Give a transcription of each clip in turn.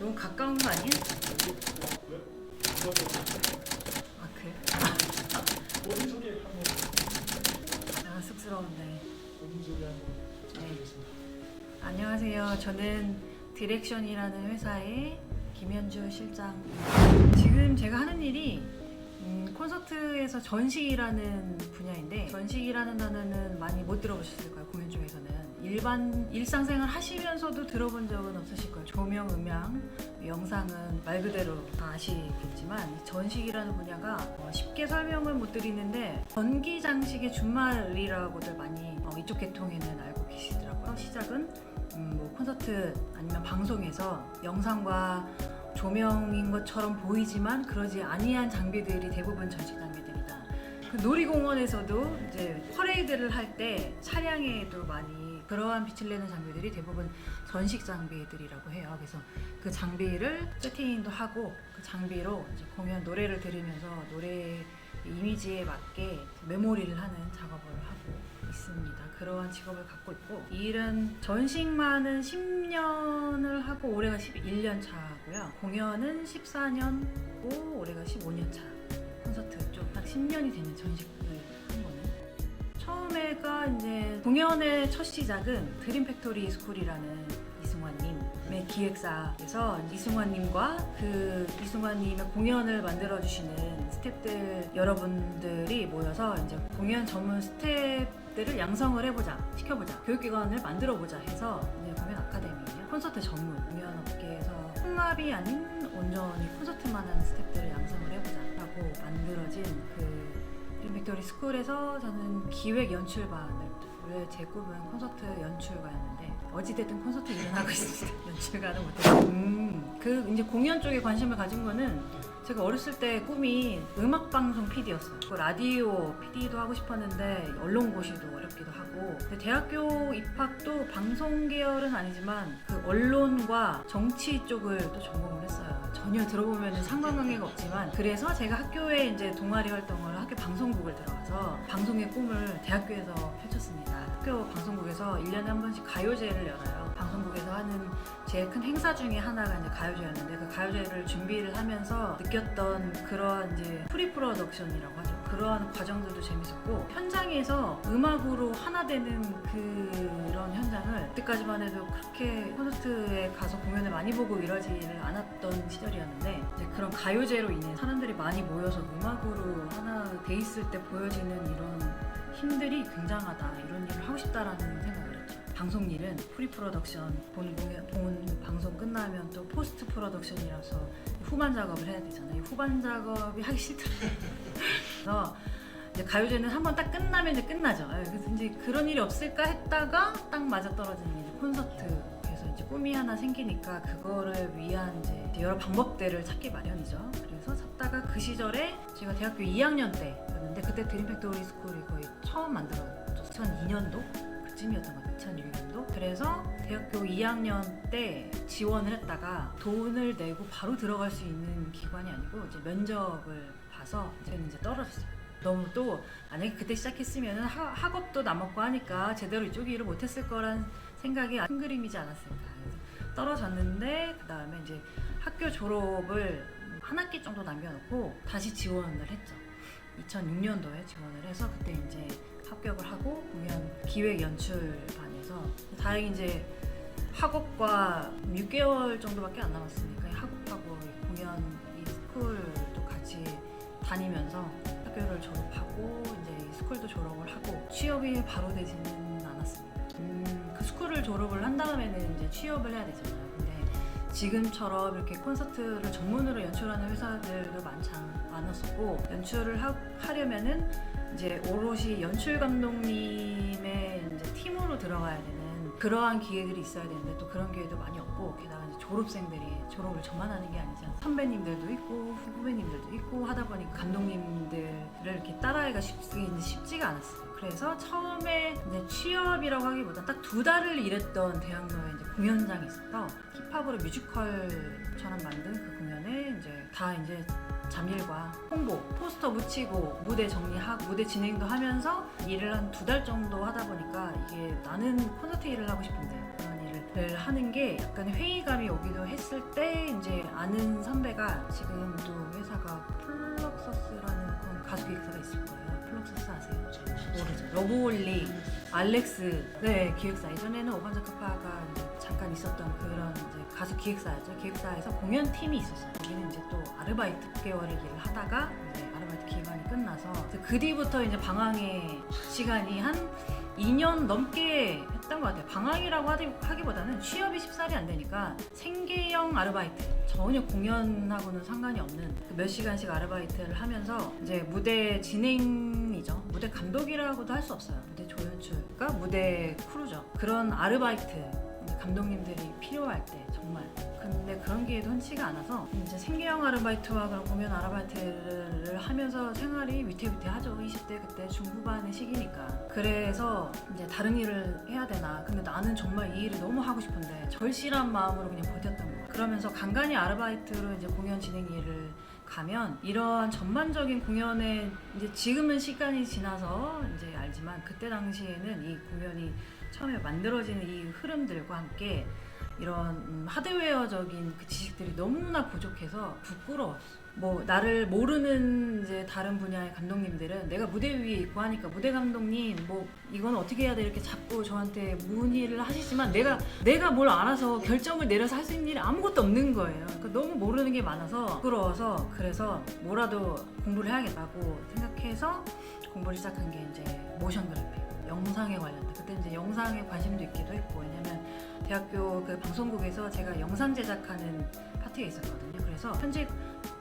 너무 가까운 거 아니야? 아 그래? 아 쑥스러운데. 부탁드리겠습니다. 안녕하세요. 저는 디렉션이라는 회사의 김현주 실장입니다. 지금 제가 하는 일이 음, 콘서트에서 전시라는 분야인데 전시라는 단어는 많이 못 들어보셨을 거예요. 공연 중에서는 일반 일상생활 하시면서도 들어본 적은 없으실 거예요. 조명, 음향, 영상은 말 그대로 다 아시겠지만 전시라는 분야가 어, 쉽게 설명을 못 드리는데 전기 장식의 준말이라고들 많이 어, 이쪽 계통에는 알고 계시더라고요. 시작은 음, 뭐 콘서트 아니면 방송에서 영상과 조명인 것처럼 보이지만 그러지 아니한 장비들이 대부분 전시 장비들이다. 그 놀이공원에서도 이제 퍼레이드를 할 때 차량에도 많이 그러한 빛을 내는 장비들이 대부분 전식 장비들이라고 해요. 그래서 그 장비를 세팅도 하고 그 장비로 공연 노래를 들으면서 노래 이미지에 맞게 메모리를 하는 작업을 하고 있습니다. 그러한 직업을 갖고 있고 이 일은 전식만은 10년을 하고 올해가 11년 차고요. 공연은 14년고 올해가 15년 차. 콘서트 좀딱 10년이 되는 거는. 처음에가 이제 공연의 첫 시작은 드림 팩토리 스쿨이라는 이승환님의 기획사에서 이승환님과 그 이승환님의 공연을 만들어 주시는 스태프들 여러분들이 모여서 이제 공연 전문 스태프들을 양성을 해보자, 시켜보자, 교육기관을 만들어보자 해서 이제 공연 아카데미예요. 콘서트 전문 공연 업계에서 홍합이 아닌 온전히 콘서트만 하는 스태프들을 양성을 해보자라고 만들어진 그 팩토리 스쿨에서 저는 기획 연출반을 원래 제 꿈은 콘서트 연출가였는데 어찌됐든 콘서트 일을 하고 있습니다. 연출가는 못해서. 음, 그 이제 공연 쪽에 관심을 가진 거는 제가 어렸을 때 꿈이 음악 방송 PD였어요. 그 라디오 PD도 하고 싶었는데 언론고시도 어렵기도 하고 대학교 입학도 방송 계열은 아니지만 그 언론과 정치 쪽을 또 전공을 했어요. 전혀 들어보면 상관관계가 없지만 그래서 제가 학교에 이제 동아리 활동을 학교 방송국을 들어가서 방송의 꿈을 대학교에서 펼쳤습니다. 학교 방송국에서 1년에 한 번씩 가요제를 열어요. 방송국에서 하는 제일 큰 행사 중에 하나가 이제 가요제였는데 그 가요제를 준비를 하면서 느꼈던 그런 이제 프리 프로덕션이라고 하죠. 그러한 과정들도 재밌었고 현장에서 음악으로 하나 되는 그런 현장을 그때까지만 해도 그렇게 콘서트에 가서 공연을 많이 보고 이러지를 않았던 시절이었는데 그런 가요제로 인해 사람들이 많이 모여서 음악으로 하나 돼 있을 때 보여지는 이런 힘들이 굉장하다 이런 일을 하고 싶다라는 생각을 했죠. 방송 일은 프리 프로덕션 본 공연 본 방송 끝나면 또 포스트 프로덕션이라서 후반 작업을 해야 되잖아요. 후반 작업이 하기 싫더라고요. 그래서 이제 가요제는 한 번 딱 끝나면 이제 끝나죠. 예, 그래서 이제 그런 일이 없을까 했다가 딱 맞아 떨어지는 이제 콘서트. 그래서 이제 꿈이 하나 생기니까 그거를 위한 이제 여러 방법들을 찾기 마련이죠. 그래서 찾다가 그 시절에 제가 대학교 2학년 때였는데 그때 드림 팩토리 스쿨이 거의 처음 만들어졌죠. 2002년도 그쯤이었던 것 같아요. 2001년도. 그래서 대학교 2학년 때 지원을 했다가 돈을 내고 바로 들어갈 수 있는 기관이 아니고 이제 면접을 봐서 저는 이제 떨어졌어요. 너무 또 만약에 그때 시작했으면 학업도 남았고 하니까 제대로 이쪽 일을 못했을 거란 생각이 큰 그림이지 않았을까. 떨어졌는데 그 다음에 이제 학교 졸업을 한 학기 정도 남겨놓고 다시 지원을 했죠. 2006년도에 지원을 해서 그때 이제 합격을 하고 공연 기획 연출반에서 다행히 이제 학업과 6개월 정도밖에 안 남았으니까 다니면서 학교를 졸업하고 이제 이 스쿨도 졸업을 하고 취업이 바로 되지는 않았습니다. 음, 그 스쿨을 졸업을 한 다음에는 이제 취업을 해야 되잖아요. 근데 지금처럼 이렇게 콘서트를 전문으로 연출하는 회사들도 많지 않- 않았었고 연출을 하, 하려면은 이제 오롯이 연출 감독님의 이제 팀으로 들어가야 되는 그러한 기회들이 있어야 되는데 또 그런 기회도 많이 없고 게다가 이제 졸업생들이 졸업을 저만 하는 게 아니잖아요. 선배님들도 있고 후배님들도 있고 하다 보니까 감독님들을 이렇게 따라하기가 쉽지, 쉽지가 않았어요. 그래서 처음에 이제 취업이라고 하기보다 딱 두 달을 일했던 대학로에 이제 공연장이 있어서 힙합으로 뮤지컬처럼 만든 그 공연에 이제 다 이제 잠일과 홍보, 포스터 붙이고 무대 정리하고 무대 진행도 하면서 일을 한 두 달 정도 하다 보니까 이게 나는 콘서트 일을 하고 싶은데 그런 일을 를 하는 게 약간 회의감이 오기도 했을 때 이제 아는 선배가 지금도 회사가 플럭서스라는 가수 기획사가 있을 거예요. 플럭서스 아세요? 모르죠. 러브홀리, 알렉스, 네 기획사. 예전에는 오반자 카파가 이제 잠깐 있었던 그런 이제 가수 기획사였죠. 기획사에서 공연 팀이 있었어요. 여기는 이제 또 아르바이트 6개월을 일을 하다가 이제 아르바이트 기간이 끝나서 그 뒤부터 이제 방황의 시간이 한 2년 넘게 했던 것 같아요. 방황이라고 하기- 하기보다는 취업이 쉽사리 안 되니까 생계형 아르바이트 전혀 공연하고는 상관이 없는 그몇 시간씩 아르바이트를 하면서 이제 무대 진행이죠. 무대 감독이라고도 할 수 없어요. 무대 조연출과 무대 크루죠. 그런 아르바이트 감독님들이 필요할 때 정말. 근데 그런 기회도 흔치가 않아서 이제 생계형 아르바이트와 그런 공연 아르바이트를 하면서 생활이 위태위태하죠. 20대 그때 중후반의 시기니까. 그래서 이제 다른 일을 해야 되나. 근데 나는 정말 이 일을 너무 하고 싶은데 절실한 마음으로 그냥 버텼던 거야 그러면서 간간히 아르바이트로 이제 공연 진행 일을 가면 이러한 전반적인 공연에 이제 지금은 시간이 지나서 이제 알지만 그때 당시에는 이 공연이 처음에 만들어지는 이 흐름들과 함께 이런 음, 하드웨어적인 그 지식들이 너무나 부족해서 부끄러웠어. 뭐 나를 모르는 이제 다른 분야의 감독님들은 내가 무대 위에 있고 하니까 무대 감독님 뭐 이건 어떻게 해야 돼 이렇게 자꾸 저한테 문의를 하시지만 내가 내가 뭘 알아서 결정을 내려서 할 수 있는 일이 아무것도 없는 거예요. 그러니까 너무 모르는 게 많아서 부끄러워서 그래서 뭐라도 공부를 해야겠다고 생각해서 공부를 시작한 게 이제 모션 그래픽 영상에 관련된 그때 이제 영상에 관심도 있기도 했고 왜냐면 대학교 그 방송국에서 제가 영상 제작하는 파트에 있었거든요. 그래서 편집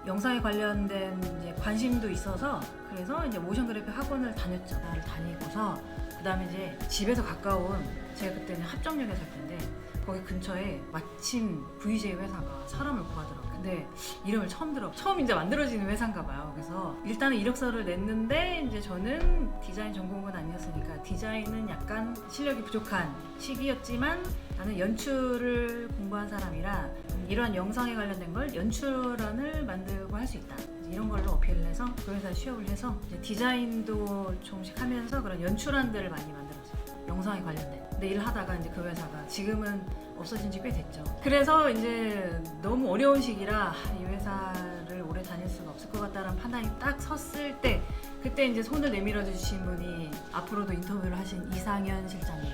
영상에 관련된 이제 관심도 있어서 그래서 이제 모션 그래픽 학원을 다녔죠. 나를 다니고서 그다음에 이제 집에서 가까운 제가 그때는 합정역에 살 텐데 거기 근처에 마침 VJ 회사가 사람을 구하더라고요. 근데 이름을 처음 들어 처음 이제 만들어지는 회사인가 봐요. 그래서 일단은 이력서를 냈는데 이제 저는 디자인 전공은 아니었으니까 디자인은 약간 실력이 부족한 시기였지만 나는 연출을 공부한 사람이라 이러한 영상에 관련된 걸 연출안을 만들고 할 수 있다. 이런 걸로 어필을 해서 그 회사에 취업을 해서 디자인도 조금씩 하면서 그런 연출안들을 많이 만들었어요. 영상에 관련된. 일을 하다가 이제 그 회사가 지금은 없어진 지 꽤 됐죠. 그래서 이제 너무 어려운 시기라 아, 이 회사를 오래 다닐 수가 없을 것 같다는 판단이 딱 섰을 때 그때 이제 손을 내밀어 주신 분이 앞으로도 인터뷰를 하신 이상현 실장님.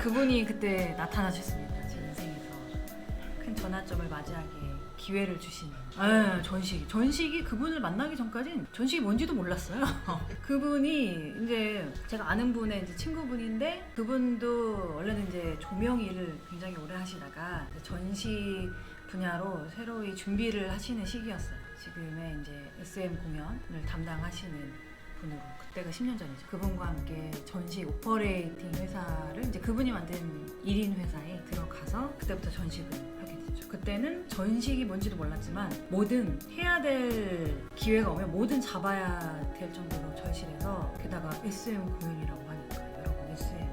그분이 그때 나타나셨습니다. 제 인생에서 큰 전환점을 맞이하게 기회를 주신 아, 전식 전식이 그분을 만나기 전까진 전식이 뭔지도 몰랐어요. 그분이 이제 제가 아는 분의 이제 친구분인데 그분도 원래는 이제 조명 일을 굉장히 오래 하시다가 전시 분야로 새로이 준비를 하시는 시기였어요. 지금의 이제 SM 공연을 담당하시는 분으로 그때가 10년 전이죠. 그분과 함께 전시 오퍼레이팅 회사를 이제 그분이 만든 1인 회사에 들어가서 그때부터 전식을 하게 됐죠. 그때는 전식이 뭔지도 몰랐지만 뭐든 해야 될 기회가 오면 뭐든 잡아야 될 정도로 절실해서 게다가 SM 공연이라고 하니까 여러분 SM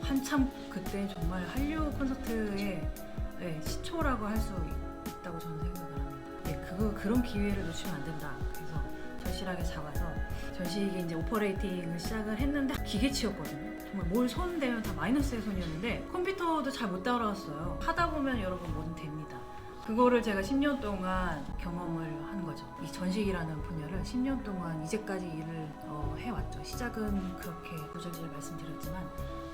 한참 그때 정말 한류 콘서트의 네, 시초라고 할 수 있다고 저는 생각을 합니다. 네, 그거 그런 기회를 놓치면 안 된다. 그래서 절실하게 잡아서 전식이 이제 오퍼레이팅을 시작을 했는데 기계치였거든요. 정말 뭘 손 대면 다 마이너스의 손이었는데 컴퓨터도 잘 못 따라왔어요. 하다 보면 여러분 뭐든 됩니다. 그거를 제가 10년 동안 경험을 한 거죠. 이 전식이라는 분야를 10년 동안 이제까지 일을 어, 해왔죠. 시작은 그렇게 구절질 말씀드렸지만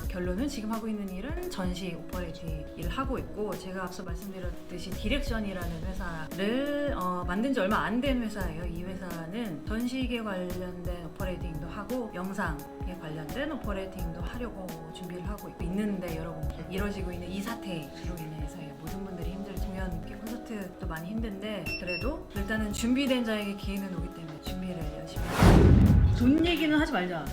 결론은 지금 하고 있는 일은 전시 오퍼레이팅 일을 하고 있고 제가 앞서 말씀드렸듯이 디렉션이라는 회사를 어, 만든 지 얼마 안 된 회사예요. 이 회사는 전시계 관련된 오퍼레이팅도 하고 영상에 관련된 오퍼레이팅도 하려고 준비를 하고 있는데 여러분 이뤄지고 있는 이 사태로 인해서 모든 분들이 힘들 공연 콘서트도 많이 힘든데 그래도 일단은 준비된 자에게 기회는 오기 때문에 준비를 열심히 돈 얘기는 하지 말자.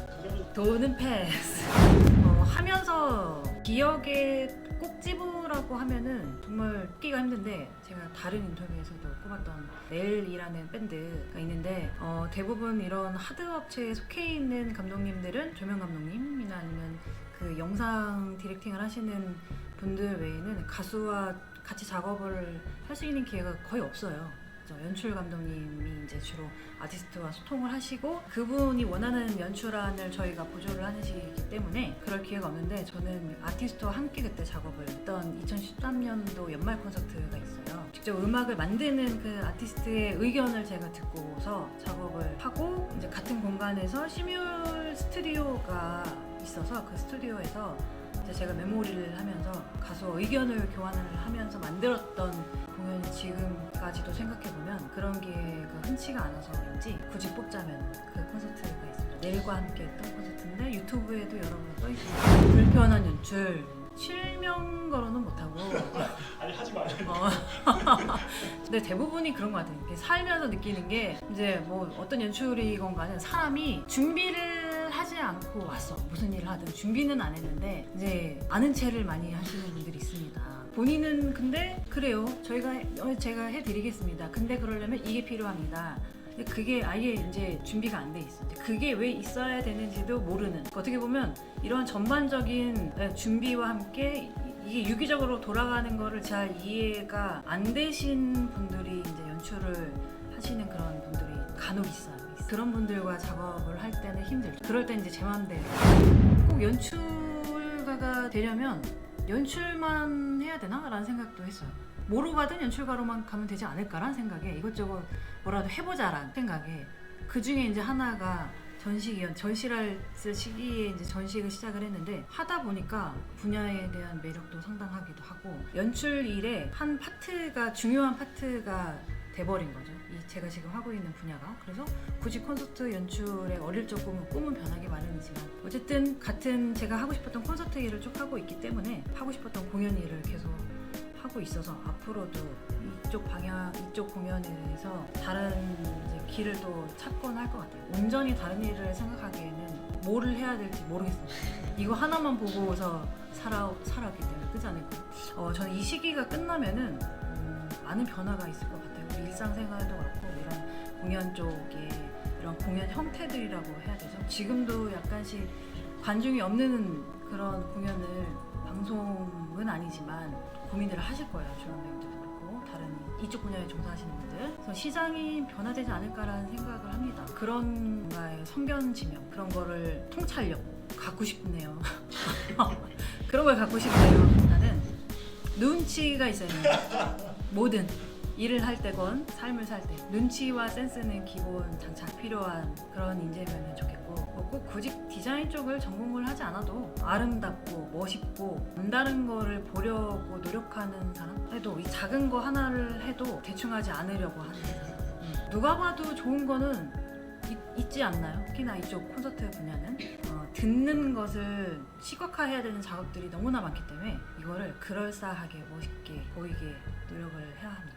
돈은 패스. 어, 하면서 기억에 꼭 집으라고 하면은 정말 끼가 힘든데 제가 다른 인터뷰에서도 꼽았던 넬이라는 밴드가 있는데 어, 대부분 이런 하드 업체에 속해 있는 감독님들은 조명 감독님이나 아니면 그 영상 디렉팅을 하시는 분들 외에는 가수와 같이 작업을 할 수 있는 기회가 거의 없어요. 저 연출 감독님이 이제 주로 아티스트와 소통을 하시고 그분이 원하는 연출안을 저희가 보조를 하시기 때문에 그럴 기회가 없는데 저는 아티스트와 함께 그때 작업을 했던 2013년도 연말 콘서트가 있어요. 직접 음악을 만드는 그 아티스트의 의견을 제가 듣고서 작업을 하고 이제 같은 공간에서 시뮬 스튜디오가 있어서 그 스튜디오에서 이제 제가 메모리를 하면서 가수 의견을 교환을 하면서 만들었던 공연이 지금까지도 생각해보면 그런 기회가 흔치가 않아서인지 굳이 뽑자면 그 콘서트가 있습니다. 내일과 함께 했던 콘서트인데 유튜브에도 여러 번 떠있습니다. 불편한 연출, 실명 거로는 못하고 아니 하지 마요. 어. 근데 대부분이 그런 것 같아요. 이렇게 살면서 느끼는 게 이제 뭐 어떤 연출이건가는 사람이 준비를 하지 않고 왔어. 무슨 일을 하든 준비는 안 했는데 이제 아는 체를 많이 하시는 분들이 있습니다. 본인은 근데 그래요. 저희가 어, 제가 해드리겠습니다. 근데 그러려면 이게 필요합니다. 근데 그게 아예 이제 준비가 안 돼 있어. 그게 왜 있어야 되는지도 모르는. 어떻게 보면 이런 전반적인 네, 준비와 함께 이- 이게 유기적으로 돌아가는 거를 잘 이해가 안 되신 분들이 이제 연출을 하시는 그런 분들이 간혹 있어요. 그런 분들과 작업을 할 때는 힘들죠. 그럴 때 이제 제 맘대로 꼭 연출가가 되려면 연출만 해야 되나? 라는 생각도 했어요. 뭐로 가든 연출가로만 가면 되지 않을까라는 생각에 이것저것 뭐라도 해보자라는 생각에 그 중에 이제 하나가 전식이요. 전시를 쓸 시기에 이제 전식을 시작을 했는데 하다 보니까 분야에 대한 매력도 상당하기도 하고 연출 일의 한 파트가 중요한 파트가 돼버린 거죠. 이 제가 지금 하고 있는 분야가 그래서 굳이 콘서트 연출에 어릴 적 꿈은 꿈은 변하기 마련이지만 어쨌든 같은 제가 하고 싶었던 콘서트 일을 쭉 하고 있기 때문에 하고 싶었던 공연 일을 계속 하고 있어서 앞으로도 이쪽 방향 이쪽 공연에서 다른 이제 길을 또 찾곤 할 것 같아요. 온전히 다른 일을 생각하기에는 뭐를 해야 될지 모르겠습니다. 이거 하나만 보고서 살아 살았기 때문에 그렇지 않을까? 어, 저는 이 시기가 끝나면은 음, 많은 변화가 있을 것 같아요. 일상생활도 그렇고 이런 공연 쪽에 이런 공연 형태들이라고 해야 되죠. 지금도 약간씩 관중이 없는 그런 공연을 방송은 아니지만 고민들을 하실 거예요. 주연 배우들도 그렇고 다른 이쪽 분야에 종사하시는 분들. 그래서 시장이 변화되지 않을까라는 생각을 합니다. 그런 뭔가의 성견 지명 그런 거를 통찰력 갖고 싶네요. 그런 걸 갖고 싶네요. 나는 눈치가 있어야 됩니다. 뭐든 일을 할 때건 삶을 살 때 눈치와 센스는 기본 장착 필요한 그런 인재면 좋겠고 뭐 꼭 굳이 디자인 쪽을 전공을 하지 않아도 아름답고 멋있고 남다른 거를 보려고 노력하는 사람 해도 이 작은 거 하나를 해도 대충 하지 않으려고 하는 사람 음. 누가 봐도 좋은 거는 이- 있지 않나요? 특히나 이쪽 콘서트 분야는 어, 듣는 것을 시각화해야 되는 작업들이 너무나 많기 때문에 이거를 그럴싸하게 멋있게 보이게 노력을 해야 합니다.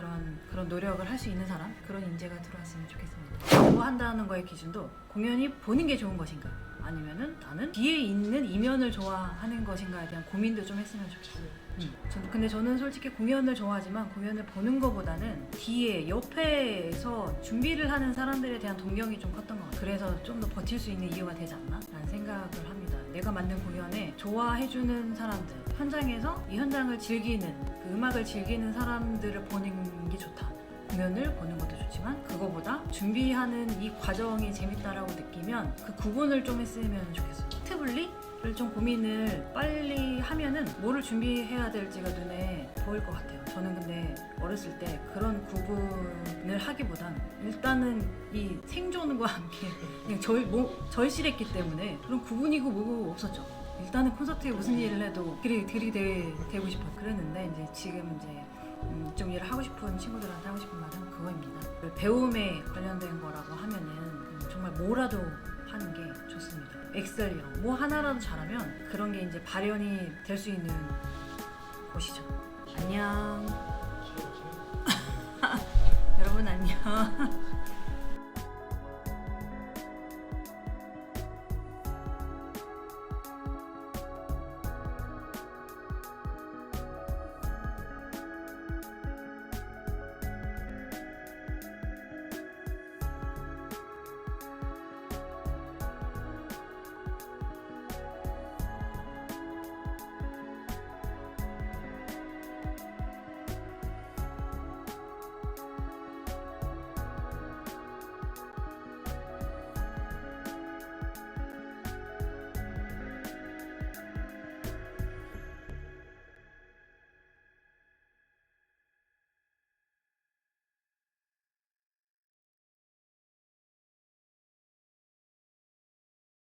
그런 그런 노력을 할 수 있는 사람 그런 인재가 들어왔으면 좋겠습니다. 뭐 한다는 거의 기준도 공연이 보는 게 좋은 것인가 아니면은 나는 뒤에 있는 이면을 좋아하는 것인가에 대한 고민도 좀 했으면 좋겠어요. 음. 전- 근데 저는 솔직히 공연을 좋아하지만 공연을 보는 것보다는 뒤에 옆에서 준비를 하는 사람들에 대한 동경이 좀 컸던 것 같아요. 그래서 좀 더 버틸 수 있는 이유가 되지 않나? 라는 생각을 합니다. 내가 만든 공연에 좋아해주는 사람들, 현장에서 이 현장을 즐기는, 그 음악을 즐기는 사람들을 보는 게 좋다. 공연을 보는 것도 좋지만 그거보다 준비하는 이 과정이 재밌다라고 느끼면 그 구분을 좀 했으면 좋겠어요. 특블리를 좀 고민을 빨리 하면은 뭐를 준비해야 될지가 눈에 보일 것 같아요. 저는 근데 어렸을 때 그런 구분을 하기보단 일단은 이 생존과 함께 그냥 절, 뭐, 절실했기 때문에 그런 구분이고 뭐고 없었죠. 일단은 콘서트에 무슨 일을 해도 그리 들이대 되고 싶어 그랬는데 이제 지금 이제 음, 좀 일을 하고 싶은 친구들한테 하고 싶은 말은 그거입니다. 배움에 관련된 거라고 하면은 음, 정말 뭐라도 하는 게 좋습니다. 엑셀이랑 뭐 하나라도 잘하면 그런 게 이제 발현이 될 수 있는 곳이죠. 안녕. 여러분 안녕.